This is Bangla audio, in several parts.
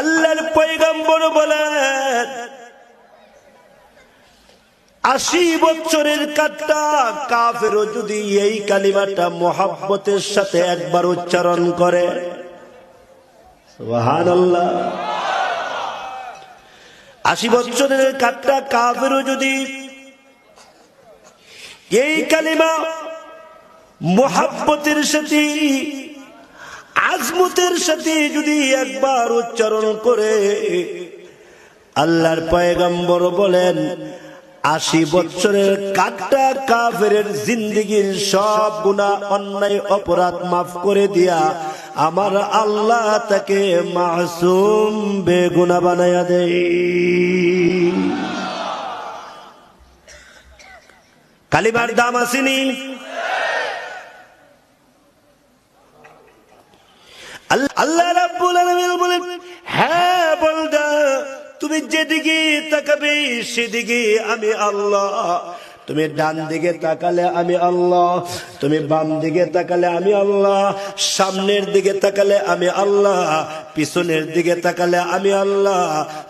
আল্লাহর পয়গম্বর বলেন, আশি বছরের কাটটা কাফেরও যদি এই কালিমাটা মোহাব্বতের সাথে একবার উচ্চারণ করে। আশি বছরের কাটটা কাফেরও যদি এই কালিমা মোহাব্বতের সাথে আজমতের সাথে যদি একবার উচ্চারণ করে, আল্লাহর পয়গম্বর বলেন, আশি বছরের কাটটা কাফের জিন্দিগির সব গুণা অন্যায় অপরাধ মাফ করে দিয়া, আমার আল্লাহ তাকে মাসুম বেগুনা বানাইয়া দেয়। কালিমার দাম আসেনি। আল্লাহ- রাব্বুল আলামিন বলেন হ্যাঁ বলদা তুমি যেদিকে তাকাবে সেদিকে আমি আল্লাহ। তুমি ডান দিকে তাকালে আমি আল্লাহ, তুমি বাম দিকে তাকালে আমি আল্লাহ, সামনের দিকে তাকালে আমি আল্লাহ পিছনের দিকে তাকালে আমি আল্লাহ,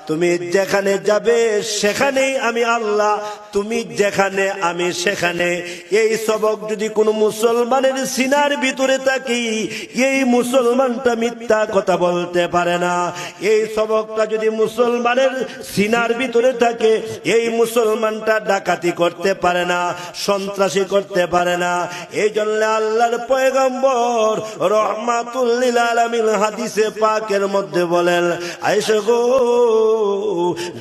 তুমি যেখানে যাবে সেখানেই আমি আল্লাহ, তুমি যেখানে আমি সেখানে। এই সবক যদি কোনো মুসলমানের সিনার ভিতরে থাকি, এই মুসলমানটা মিথ্যা কথা বলতে পারে না। এই সবকটা যদি মুসলমানের সিনার ভিতরে থাকে, এই মুসলমানটা ডাকাতি করতে পারে না, সন্ত্রাসী করতে পারে না। এই জন্য আল্লাহর পয়গম্বর রহমাতুল্লিল আলমিন হাদিসে পাকের মধ্যে বলেন আইসে গো,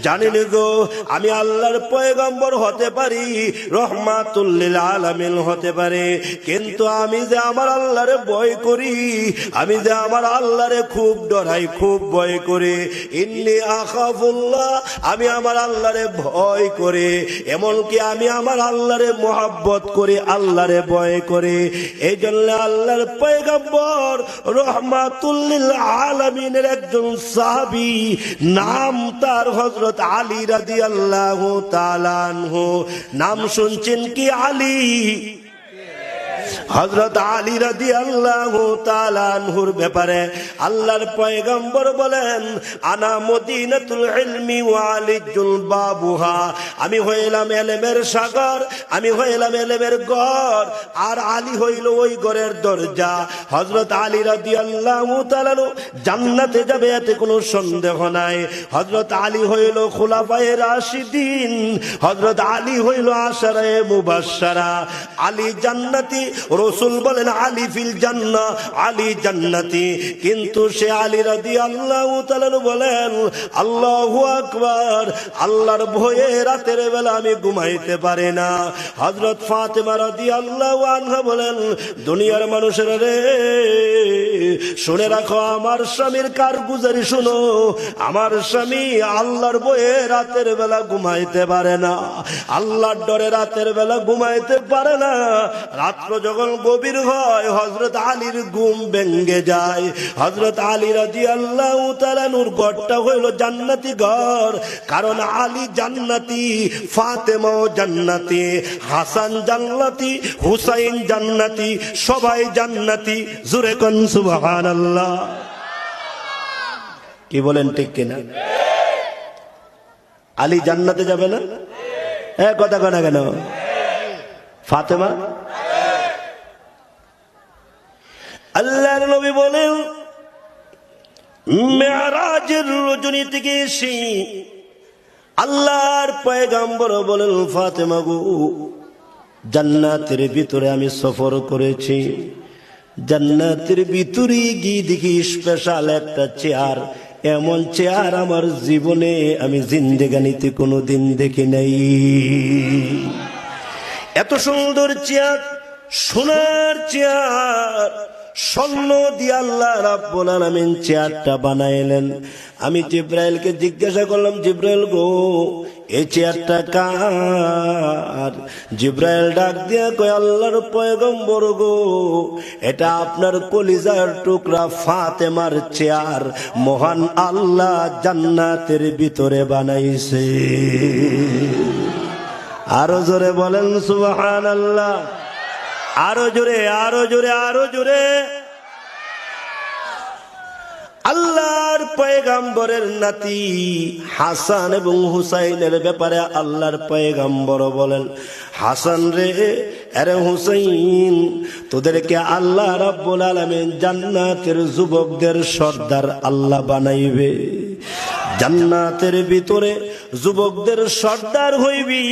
জানিন গো, আমি আল্লাহর পয়গম্বর হতে পারি রহমাতুল্লিল আলামিন হতে পারে। কিন্তু আমি যে আমার আল্লাহরে ভয় করি, আমি যে আমার আল্লাহরে খুব ডরাই, খুব ভয় করি। ইন্নি আখাফুল্লাহ, আমি আমার আল্লাহরে ভয় করে। এমনকি আমি আমার আল্লাহরে মোহাব্বত করি, আল্লাহরে ভয় করে। এই জন্য আল্লাহর পয়গম্বর রহমাতুল্লিল আলামিনের একজন সাহাবি নাম তার হজরত আলী রাজি আল্লাহ নাম শুনছেন কি আলী? হজরত আলী রাদি আল্লাহ তালানহুর ব্যাপারে আল্লাহর পয়গম্বর বলেন, আনা মদিনাতুল ইলমি ওয়ালিজুল বাবুহা। আমি হইলাম এলেমের সাগর, আমি হইলাম এলেমের গড়, আর আলী হইল ওই গড়ের দরজা। হজরত আলী রাদি আল্লাহ তালানু জান্নাতে যাবে এতে কোনো সন্দেহ নাই। হজরত আলী হইল খোলাফায়ে রাশিদিন হজরত আলী হইল আশারায়ে মুবাশশারা। আলী জান্নাতি রসুল বলেন, আলী ফিল জান্না আলী জান্নাতি। কিন্তু সে আলী রাদি আল্লাহ বলেন, আল্লাহ আকবার, আল্লাহর ভয়ে রাতের বেলা আমি ঘুমাইতে পারি না। হজরত ফাতেমা রাদি আল্লাহ আনহা বলেন, দুনিয়ার মানুষের রে, শুনে রাখো, আমার স্বামীর কারগুজারি শুনো। আমার স্বামী আল্লাহর বয়ে রাতের বেলা ঘুমাইতে পারে না। আল্লাহর ডরে রাতের বেলা ঘুমাইতে পারে না। রাত্র যখন গভীর হয় হজরত আলীর ঘুম ভেঙ্গে যায়। হজরত আলী রাজি আল্লাহ তালানুর ঘরটা হইল জান্নাতি ঘর। কারণ আলী জান্নাতি, ফাতেমাও জান্নাতি, হাসান জান্নাতি, হুসাইন জান্নাতি, সবাই জান্নাতি। জুরে কন সুবহান আল্লাহ কি বলেন ঠিক কিনা? আলী জান্নাতে যাবে না? এ কথা কথা কেন? ফাতেমা আল্লাহর নবী বলেন থেকে এসে আল্লাহর পয়গাম্বর বলেন, ফাতেমা গো, জান্নাতের ভিতরে আমি সফর করেছি। জান্নাতের ভিতরে গিয়ে দেখি স্পেশাল একটা চেয়ার এমন চেয়ার আমার জীবনে আমি জিন্দেগানিতে কোনো দিন দেখি নাই। এত সুন্দর চেয়ার সোনার চেয়ার স্বর্ণ দিয়ে আল্লাহ রাব্বুল আলামিন চেয়ারটা বানাইলেন। আমি জিব্রাইলকে জিজ্ঞাসা করলাম, জিব্রাইল গো, এই চেয়ারটা কার? জিব্রাইল ডাক দিয়া কয়, আল্লাহর পয়গম্বর গো, এটা আপনার কলিজার টুকরা ফাতেমার চেয়ার। মহান আল্লাহ জান্নাতের ভিতরে বানাইছে। আরও জোরে বলেন সুবহান আল্লাহ আরও জোরে আরও জোরে আরও জোরে। আল্লাহর পয়গাম্বরের নাতি হাসান এবং হুসাইনের ব্যাপারে আল্লাহর পয়গাম্বর বলেন, হাসান রে, আরে হুসাইন, তোদেরকে আল্লাহ রাব্বুল আলামিন জান্নাতের যুবকদের সর্দার আল্লাহ বানাইবে। জান্নাতের ভিতরে যুবকদের সর্দার হইবি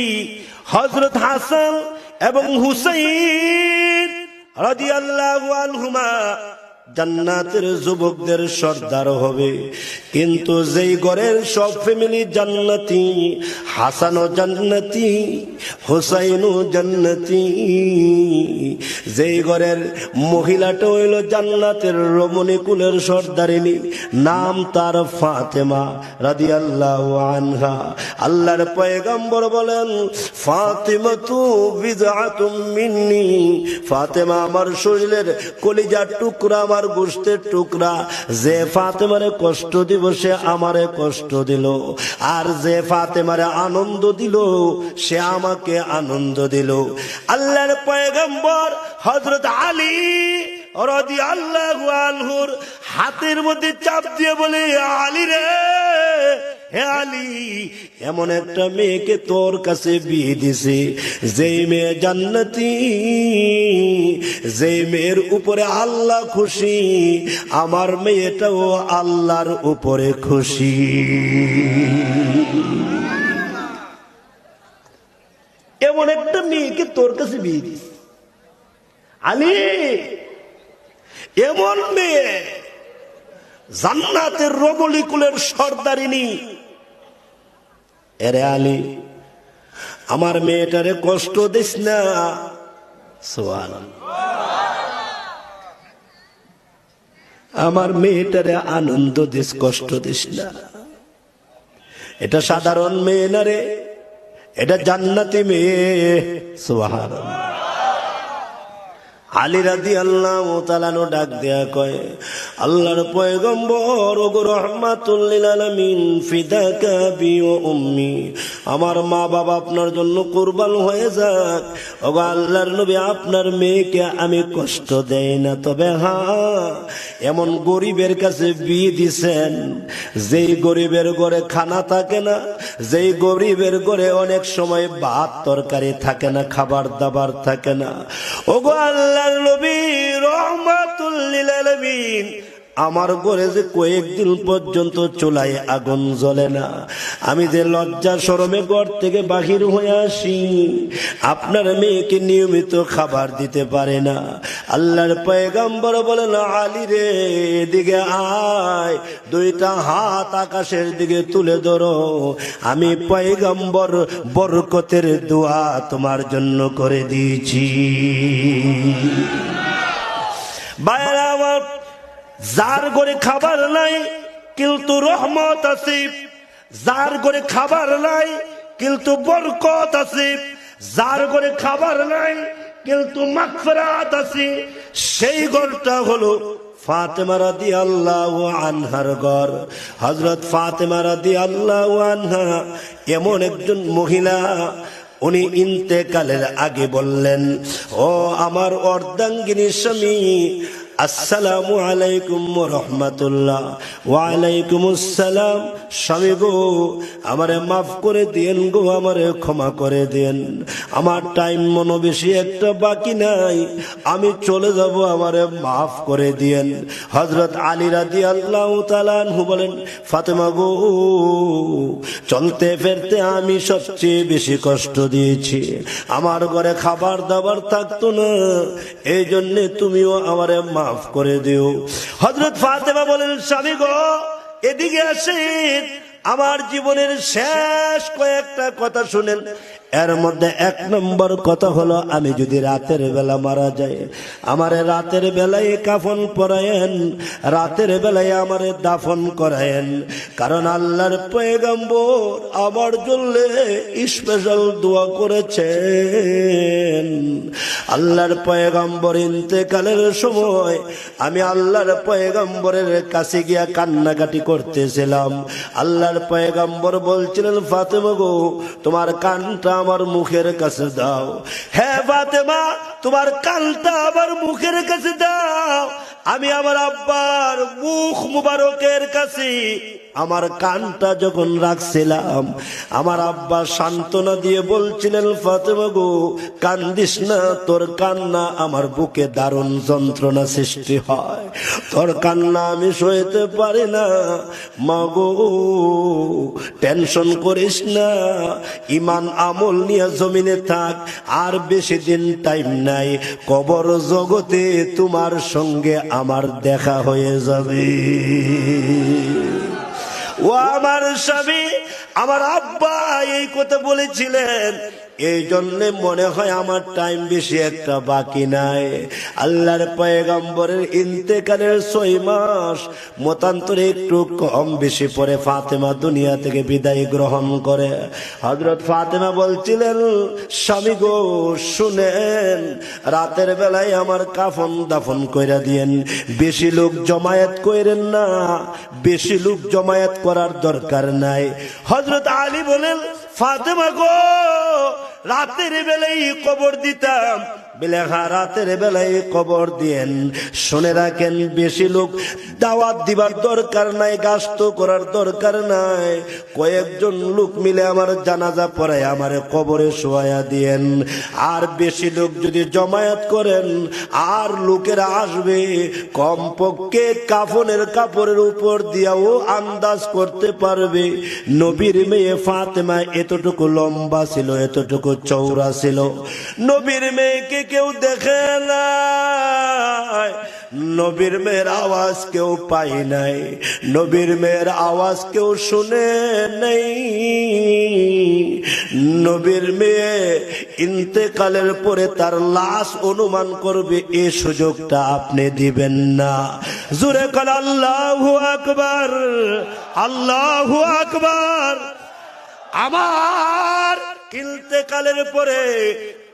হজরত হাসান এবং হুসাইন। رضي الله عنهما জান্নাতের যুবকদের সর্দার হবে। কিন্তু যেই ঘরের সব ফ্যামিলি জান্নাতি হাসানও জান্নাতি হুসাইনও জান্নাতি, যেই ঘরের মহিলাটা হইল জান্নাতের রমণী কুলের সর্দারিনী, নাম তার ফাতেমা রাদিয়াল্লাহু আনহা। আল্লাহর পয়গম্বর বলেন ফাতেমা তু বিদআতুম মিন্নি। ফাতেমা আমার শরীরের কলিজার টুকরা আমার গোষ্ঠের টুকরা। যে ফাতেমারে কষ্ট দিব, সে আমারে কষ্ট দিল। আর যে ফাতেমারে আনন্দ দিল, সে আমাকে আনন্দ দিল। আল্লাহর পয়গম্বর হজরত আলী রদি আল্লাহ আলহুর হাতের মধ্যে চাপ দিয়ে বলে, আলী রে হে আলী, এমন একটা মেয়েকে তোর কাছে বিয়ে দিছে। যেই মেয়ে জান্নাতি, যেই মেয়ের উপরে আল্লাহ খুশি, আমার মেয়েটাও আল্লাহর উপরে খুশি। এমন একটা মেয়েকে তোর কাছে বিয়ে দিছে। আলী, এমন মেয়ে জান্নাতের রবলি কুলের সর্দারিনী এরে আলী, আমার মেয়েটারে কষ্ট দিস না। সোয়াল আমার মেয়েটারে আনন্দ দিস, কষ্ট দিস না। এটা সাধারণ মেয়ে না রে, এটা জান্নাতি মেয়ে। সোহার আলী রাদি আল্লাহ তালানো ডাক দেয়া কয়, আল্লাহর পয়গম্বর, ওগো রহমাতুল্লিল আলামিন, ফিদাকা বি ও উম্মি, আমার মা বাবা আপনার জন্য কুরবান হয়ে যাক। ওগো আল্লাহর নবী আপনার মেয়েকে আমি কষ্ট দেই না, তবে হ্যাঁ এমন গরিবের কাছে বিয়ে দিছেন, যেই গরিবের ঘরে খানা থাকে না, যেই গরিবের ঘরে অনেক সময় ভাত তরকারি থাকে না খাবার দাবার থাকে না। ওগো আল্লাহর নবী রহমাতুল্লিল আলামিন আমার ঘরে যে কয়েকদিন পর্যন্ত চুলায় আগুন জ্বলে না। আমি যে লজ্জা সরমে ঘর থেকে বাহির হয়ে আসি, আপনার মেয়েকে নিয়মিত খাবার দিতে পারে না। আল্লাহর পয়গাম্বর বলেন, আলী রে, এদিকে আয়, দুইটা হাত আকাশের দিকে তুলে ধরো। আমি পয়গাম্বর বরকতের দোয়া তোমার জন্য করে দিয়েছি। বাইরে আমার যার ঘরে খাবার নাই, কিন্তু রহমত আছে। যার ঘরে খাবার নাই, কিন্তু বরকত আছে। যার ঘরে খাবার নাই, কিন্তু মাগফিরাত আছে। সেই ঘরটা হলো ফাতেমা রাদি আল্লাহ আনহার ঘর। হজরত ফাতেমা রাদি আল্লাহ আনহা এমন একজন মহিলা, উনি ইন্তেকালের আগে বললেন, ও আমার অর্ধাঙ্গিনী স্বামী আসসালামু আলাইকুম রহমাতুল্লাহ ওয়ালাইকুম আসসালাম স্বামী গো, আমারে মাফ করে দিয়েন গো, আমারে ক্ষমা করে দেন আমার টাইম মনো বেশি একটা বাকি নাই। আমি চলে যাব, আমারে মাফ করে দিয়েন। হজরত আলী রাদি আল্লাহ তালানহু বলেন, ফাতেমা গো, চলতে ফেরতে আমি সবচেয়ে বেশি কষ্ট দিয়েছি। আমার ঘরে খাবার দাবার থাকতো না। এই জন্যে তুমিও আমারে মাফ করে দিও। হজরত ফাতেমা বলেন, স্বামী গো, এদিকে আসেন। আমার জীবনের শেষ কয়েকটা কথা শুনেন। এর মধ্যে এক নম্বর কথা হলো, আমি যদি রাতের বেলা মারা যাই, আমার রাতের বেলায় কাফন পরায়েন, রাতের বেলায় আমার দাফন করায়েন। কারণ আল্লাহর পয়গম্বর আমার জন্য স্পেশাল দোয়া করেছেন। আল্লাহর পয়গম্বর ইন্তেকালের সময় আমি আল্লাহর পয়গম্বরের কাছে গিয়া কান্নাকাটি করতেছিলাম। আল্লাহর পয়গম্বর বলছিলেন, ফাতেমা গো, তোমার কানটা আমার মুখের কাছে দাও। হ্যাঁ ফাতেমা, তোমার কানটা আমার মুখের কাছে দাও। আমি আমার আব্বার মুখ মুবারকের কাছে আমার কানটা যখন রাখছিলাম, আমার আব্বা সান্ত্বনা দিয়ে বলছিলেন, ফাতেমা গো, কান্দিস না, তোর কান্না আমার বুকে দারুণ যন্ত্রণা সৃষ্টি হয়। তোর কান্না আমি সইতে পারি না। মাগো টেনশন করিস না। ইমান আমল নিয়ে জমিনে থাক, আর বেশি দিন টাইম নাই। কবর জগতে তোমার সঙ্গে আমার দেখা হয়ে যাবে। ও আমার স্বামী, আমার আব্বা এই কথা বলেছিলেন। এই জন্য মনে হয় আমার টাইম বেশি একটা বাকি নাই। আল্লাহর পয়গম্বরের ইন্তেকালের ছয় মাস, মতান্তরে একটু কম বেশি পরে ফাতেমা দুনিয়া থেকে বিদায় গ্রহণ করে। হজরত ফাতেমা বলছিলেন, স্বামী গো, শুনেন, রাতের বেলায় আমার কাফন দাফন কইরা দিয়েন। বেশি লোক জমায়েত কইরেন না, বেশি লোক জমায়েত করার দরকার নাই। হজরত আলী বলেন, ফাতেমা গো রাতের বেলায় কবর দিতাম। বেলেখা রাতের বেলায় দিয়েন। শুনে রাখেন বেশি লোক, দাওয়াত দিবার দরকার নাই গাস্ত করার দরকার নাই। কয়েকজন লোক মিলে আমার জানাজা পড়ায় আমার কবরে শোয়া দিয়েন। আর বেশি লোক যদি জমায়েত করেন, আর লোকেরা আসবে, কমপক্ষে কাফনের কাপড়ের উপর দিয়াও আন্দাজ করতে পারবে। নবীর মেয়ে ফাতেমা এতটুকু লম্বা ছিল, এতটুকু চৌড়া ছিল। নবীর মেয়েকে কেউ দেখে নবীর মেয়ের আওয়াজ কেউ পাই নাই। নবীর মেয়ের আওয়াজ কেউ শুনে নেই। নবীর মেয়ে ইন্তেকালের পরে তার লাশ অনুমান করবে, এ সুযোগটা আপনি দিবেন না। জুরে কাল, আল্লাহ আকবার আল্লাহ আকবার। আমার ইন্তেকালের পরে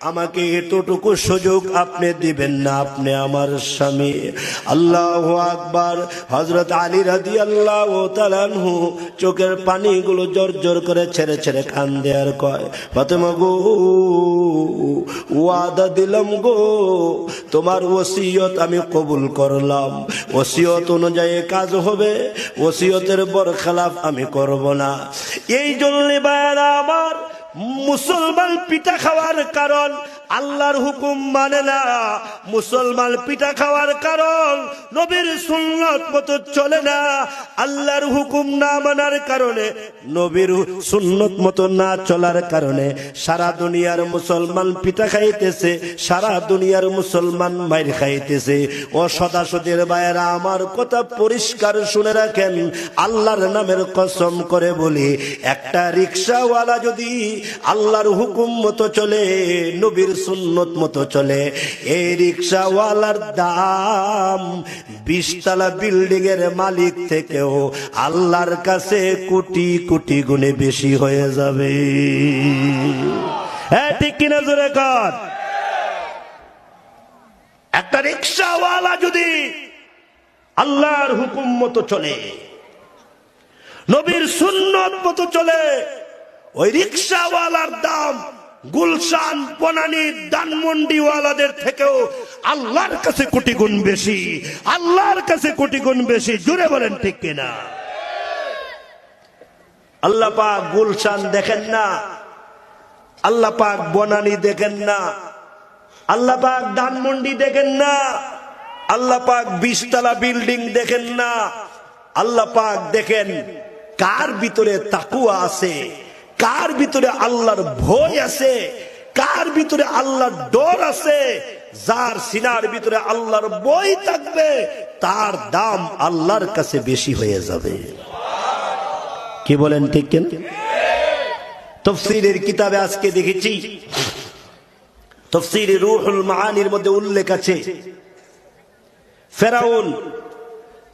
আমাকে এতটুকু সুযোগ আপনি দিবেন না, আপনি আমার স্বামী। আল্লাহ আকবার। হজরত আলী রাদি আল্লাহ তালানহু চোখের পানিগুলো জোর জোর করে ছেড়ে ছেড়ে কান দেয়ার কয়, ফাতেমা গো, ওয়াদা দিলাম গো, তোমার ওসিয়ত আমি কবুল করলাম। ওসিয়ত অনুযায়ী কাজ হবে, ওসিয়তের বরখালাফ আমি করব না। এই জন্য বায়ারা আমার মুসলমান পিঠা খাওয়ার কারণ আল্লাহর হুকুম মানে না। মুসলমান পিঠা খাওয়ার কারণ, নবীর সুন্নত মতো চলে না। আল্লাহর হুকুম না মানার কারণে, নবীর সুন্নত মতো না চলার কারণে সারা দুনিয়ার মুসলমান পিঠা খাইতেছে, সারা দুনিয়ার মুসলমান মাইর খাইতেছে। ও সদাসদের বাইরা আমার কথা পরিষ্কার শুনে রাখেন, আল্লাহর নামের কসম করে বলি, একটা রিক্সাওয়ালা যদি আল্লাহর হুকুম মতো চলে, নবীর সুন্নত মতো চলে। এই রিক্সাওয়ালার দাম বিশতলা বিল্ডিং এর মালিক থেকেও আল্লাহর কাছে কোটি কোটি গুণে বেশি হয়ে যাবে। হ্যাঁ ঠিক কিনা জোরে কর? একটা রিক্সাওয়ালা যদি আল্লাহর হুকুম মতো চলে, নবীর সুন্নত মতো চলে, ওই রিক্সাওয়ালার দাম গুলশান, বনানি দানমন্ডিওয়ালাদের থেকেও আল্লাহর কাছে কোটি গুণ বেশি, আল্লাহর কাছে কোটি গুণ বেশি। জুড়ে বলেন ঠিক কিনা? আল্লাহ পাক গুলশান দেখেন না, আল্লাহ পাক বনানি দেখেন না, আল্লাহ পাক ধানমন্ডি দেখেন না, আল্লাহ পাক বিশতলা বিল্ডিং দেখেন না, আল্লাহ পাক দেখেন কার ভিতরে তাকুয়া আছে। কার ভিতরে আল্লাহর ভয় আছে? কার ভিতরে আল্লাহর ডর আছে? যার সিনার ভিতরে আল্লাহর বই থাকবে, তার দাম আল্লাহর কাছে বেশি হয়ে যাবে। কি বলেন ঠিক কেন? তফসিরের কিতাবে আজকে দেখেছি তফসিরে রুহুল মাহানির মধ্যে উল্লেখ আছে, ফেরাউন,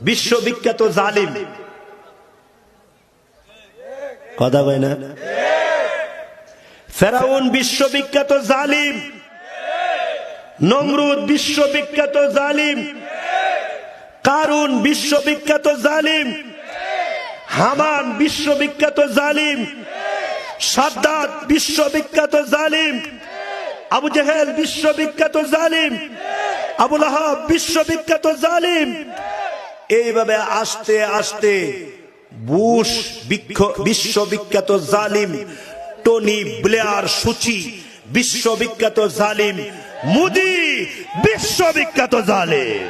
বিশ্ববিখ্যাত জালিম কথা কয় না? ফেরাউন বিশ্ববিখ্যাত জালিম। নমরুদ বিশ্ববিখ্যাত জালিম। কারুন বিশ্ববিখ্যাত জালিম। হামান বিশ্ববিখ্যাত জালিম। সাদ্দাত বিশ্ববিখ্যাত জালিম। আবু জাহেল বিশ্ববিখ্যাত জালিম। আবুল আহাব বিশ্ববিখ্যাত জালিম। এইভাবে আস্তে আস্তে বুশ বিশ্ববিখ্যাত জালিম টনি ব্লেয়ার সুচি বিশ্ববিখ্যাত জালিম মুদি বিশ্ববিখ্যাত জালিম।